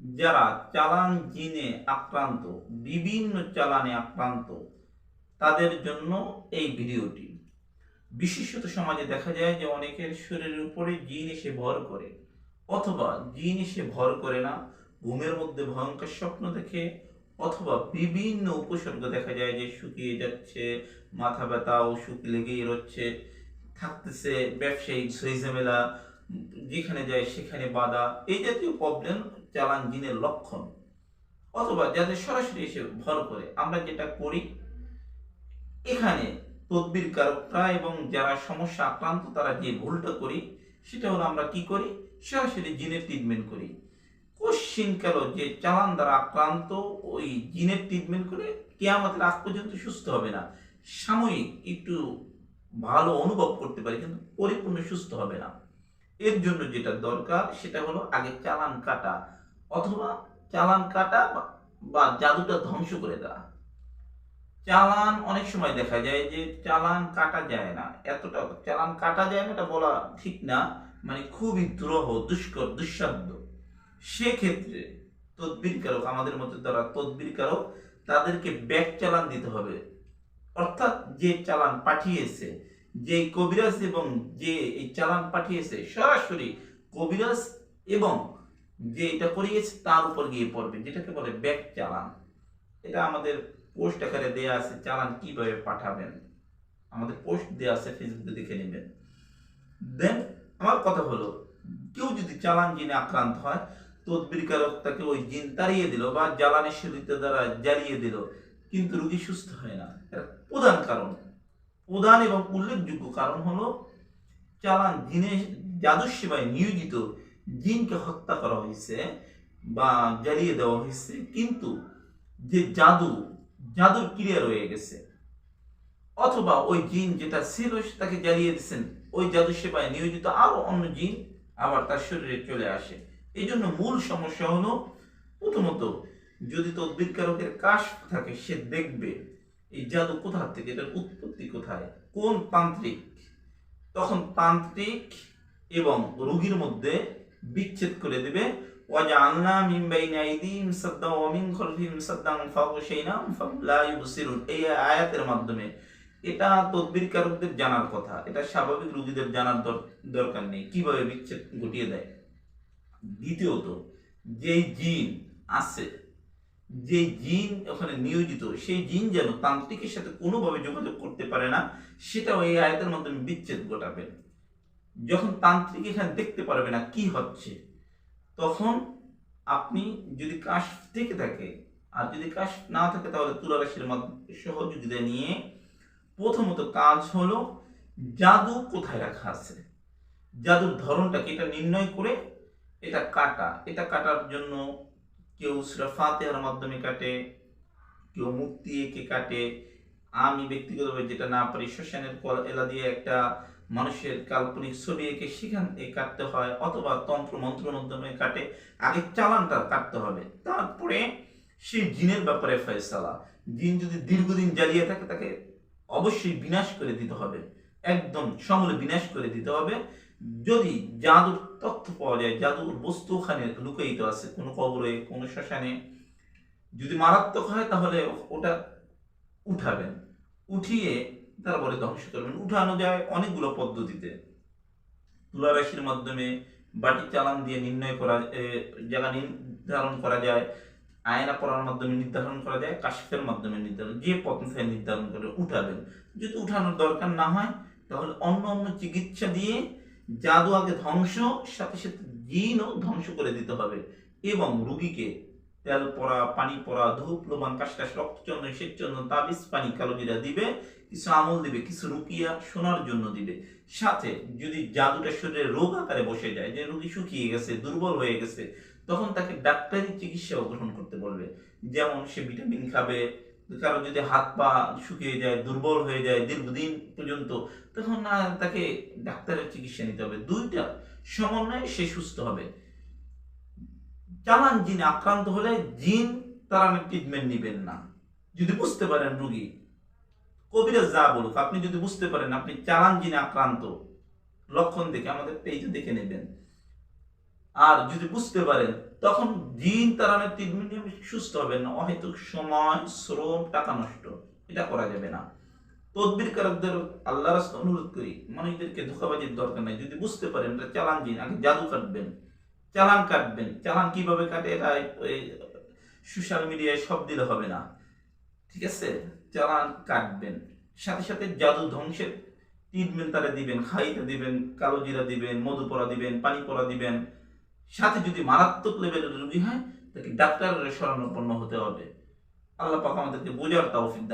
যারা চালান জিনে আক্রান্ত, বিভিন্ন চালানে আক্রান্ত, তাদের জন্য এই ভিডিওটি। বিশেষত সমাজে দেখা যায় যে অনেকের শরীরের উপরে জিন এসে ভর করে, অথবা জিন এসে ভর করে না, ঘুমের মধ্যে ভয়ঙ্কর স্বপ্ন দেখে, অথবা বিভিন্ন উপসর্গ দেখা যায় যে শুকিয়ে যাচ্ছে, মাথা ব্যথা শুকি লেগেই রচ্ছে, থাকতেছে ব্যবসায়িক ঝামেলা যেখানে যায় সেখানে বাধা, এই জাতীয় প্রবলেম চালান জিনের লক্ষণ। অথবা যাদের সরাসরি এসে ভর করে, আমরা যেটা করি, এখানে তদবির কারকরা এবং যারা সমস্যা আক্রান্ত, তারা যে ভুলটা করি, সেটা হলো আমরা কি করি? সরাসরি জিনের ট্রিটমেন্ট করি। কোশ্চিন কাল যে চালান দ্বারা আক্রান্ত, ওই জিনের ট্রিটমেন্ট করে কেয়ামতের আগ পর্যন্ত সুস্থ হবে না। সাময়িক একটু ভালো অনুভব করতে পারে, কিন্তু পরিপূর্ণ সুস্থ হবে না। এর জন্য যেটা দরকার সেটা হলো আগে চালান কাটা অথবা চালান কাটা বা- জাদুটা ধ্বংস করে দেওয়া। চালান অনেক সময় দেখা যায় যে চালান কাটা যায় না। এতটা চালান কাটা যায় না, এটা বলা ঠিক না মানে খুবই দ্রোহ, দুষ্কর দুঃসাধ্য সেক্ষেত্রে তদবিরকারক, আমাদের মধ্যে যারা তদবিরকারক, তাদেরকে ব্যাক চালান দিতে হবে। অর্থাৎ যে চালান পাঠিয়েছে যে কবিরাজ এবং যে এই চালান পাঠিয়েছে, সরাসরি কবিরাজ এবং যে এটা করিয়েছে, তার উপর গিয়ে পড়বে, যেটাকে বলে ব্যাক চালান। এটা আমাদের পোস্ট আকারে দেয়া আছে, চালান কীভাবে পাঠাবেন। আমাদের পোস্ট দেয়া আছে ফেসবুকে দেখে নেবেন। দেন আমার কথা হলো, কেউ যদি চালান জিনে আক্রান্ত হয়, তদবিরকারক তাকে ওই জিন তাড়িয়ে দিল বা জ্বালানি শরীরতে দ্বারা জ্বালিয়ে দিল, কিন্তু রুগী সুস্থ হয় না। প্রধান কারণ। প্রধান এবং উল্লেখযোগ্য কারণ হলো চালান জিনে জাদু সেবায় নিয়োজিত জিনকে হত্যা করা হয়েছে বা জ্বালিয়ে দেওয়া হয়েছে, কিন্তু যে জাদু, জাদুর ক্রিয়া রয়ে গেছে। অথবা ওই জিন যেটা ছিল তাকে জ্বালিয়ে দিচ্ছেন ওই জাদু সেবায় নিয়োজিত আরও অন্য জিন আবার তার শরীরে চলে আসে। এই জন্য মূল সমস্যা হলো প্রথমত যদি তদ্বিরকারকের কাশ থাকে, সে দেখবে এই জাদু কোথা থেকে? এটার উৎপত্তি কোথায়? কোন তান্ত্রিক? তখন তান্ত্রিক এবং রোগীর মধ্যে বিচ্ছেদ করে দেবে। এই আয়াতের মাধ্যমে। এটা তদবিরকারকদের জানার কথা। এটা স্বাভাবিক রোগীদের জানার দর- দরকার নেই। কীভাবে বিচ্ছেদ ঘটিয়ে দেয়? দ্বিতীয়ত, যেই জিন আছে যে জিন ওখানে নিয়োজিত, সেই জিন যেন তান্ত্রিকের সাথে কোনোভাবে যোগাযোগ করতে পারে না, সেটাও এই আয়াতের মাধ্যমে বিচ্ছেদ ঘটাবে। যখন তান্ত্রিক এখানে দেখতে পারবে না কি হচ্ছে, তখন আপনি যদি কাশ থেকে থাকে, আর যদি কাশ না থাকে, তাহলে তুলা রাশির মাধ্যমে সহযোগিতা নিয়ে প্রথমত কাজ হলো জাদু কোথায় রাখা আছে। জাদুর ধরনটা কি এটা নির্ণয় করে এটা কাটা, এটা কাটার জন্য কেউ সুরা ফাতেহার মাধ্যমে কাটে, কেউ মুক্তি এঁকে কাটে। আমি ব্যক্তিগতভাবে যেটা না পারি, শ্মশানের কল- এলা দিয়ে একটা মানুষের কাল্পনিক ছবি এঁকে সেখান থেকে কাটতে হয়, অথবা তন্ত্র মন্ত্র মাধ্যমে কাটে। আগে চালানটা কাটতে হবে। তারপরে সেই জিনের ব্যাপারে ফয়সালা। জিন যদি দীর্ঘদিন জ্বালিয়ে থাকে, তাকে অবশ্যই বিনাশ করে দিতে হবে। একদম সমূলে বিনাশ করে দিতে হবে। যদি জাদুর তথ্য পাওয়া যায়, জাদুর বস্তু ওখানে লুকায়িত আছে, কোনো কবরে, কোনো শ্মশানে, যদি মারাত্মক হয় তাহলে ওটা উঠাবেন। উঠিয়ে তারপরে ধ্বংস করবেন। উঠানো যায় অনেকগুলো পদ্ধতিতে। তুলা রাশির মাধ্যমে বাটি চালান দিয়ে নির্ণয় করা জায়গা নির্ধারণ করা যায়, আয়না পড়ার মাধ্যমে নির্ধারণ করা যায়, কাশিফের মাধ্যমে নির্ধারণ, যে পথে নির্ধারণ করে উঠাবেন। যদি উঠানোর দরকার না হয়, তাহলে অন্য অন্য চিকিৎসা দিয়ে জাদু আগে ধ্বংস, সাথে সাথে জিনও ধ্বংস করে দিতে হবে। এবং রুগীকে তেল পরা, পানি পরা, ধূপ, লোবান, কাশটাস, রক্তচন্দন, শ্বেতচন্দন, তাবিজ, পানি, কালোজিরা দিবে, কিছু আমল দিবে, কিছু রুকিয়া শোনার জন্য দিবে। সাথে যদি জাদুটা শরীরে রোগ আকারে বসে যায়, যে রুগী শুকিয়ে গেছে, দুর্বল হয়ে গেছে, তখন তাকে ডাক্তারি চিকিৎসাও গ্রহণ করতে বলবে। যেমন সে ভিটামিন খাবে কারও যদি হাত পা শুকিয়ে যায়, দুর্বল হয়ে যায় দীর্ঘদিন পর্যন্ত, তখন না, তাকে ডাক্তারের চিকিৎসা নিতে হবে। দুইটা সমন্বয়ে সে সুস্থ হবে। চালান জিনে আক্রান্ত হলে জিন তারা ট্রিটমেন্ট নিবেন না। যদি বুঝতে পারেন রুগী, কবিরাজ যা বলুক, আপনি যদি বুঝতে পারেন আপনি চালান জিনে আক্রান্ত, লক্ষণ দেখে আমাদের পেজে দেখে নেবেন। আর যদি বুঝতে পারেন, তখন দিন নিয়ে সুস্থ হবেন না। অহেতুক সময়, শ্রম, টাকা নষ্ট, এটা করা যাবে না। তদবির কারকদের আল্লাহ রাস্তা অনুরোধ করি, মানুষদেরকে ধোকাবাজির দরকার নেই। যদি বুঝতে পারেন এটা চালান জিন, আগে জাদু কাটবেন, চালান কাটবেন। চালান কীভাবে কাটে, এটা সোশ্যাল মিডিয়ায় সব দিলে হবে না। ঠিক আছে? চালান কাটবেন। সাথে সাথে জাদু ধ্বংসের ট্রিটমেন্ট তারা দিবেন। খাইতে দিবেন কালো জিরা দিবেন মধু পড়া দিবেন পানি পড়া দিবেন। সাথে যদি মারাত্মক লেভেলের রোগী হয়, তাকে ডাক্তারের শরণাপন্ন হতে হবে। আল্লাহ পাক আমাদেরকে বোঝার তৌফিক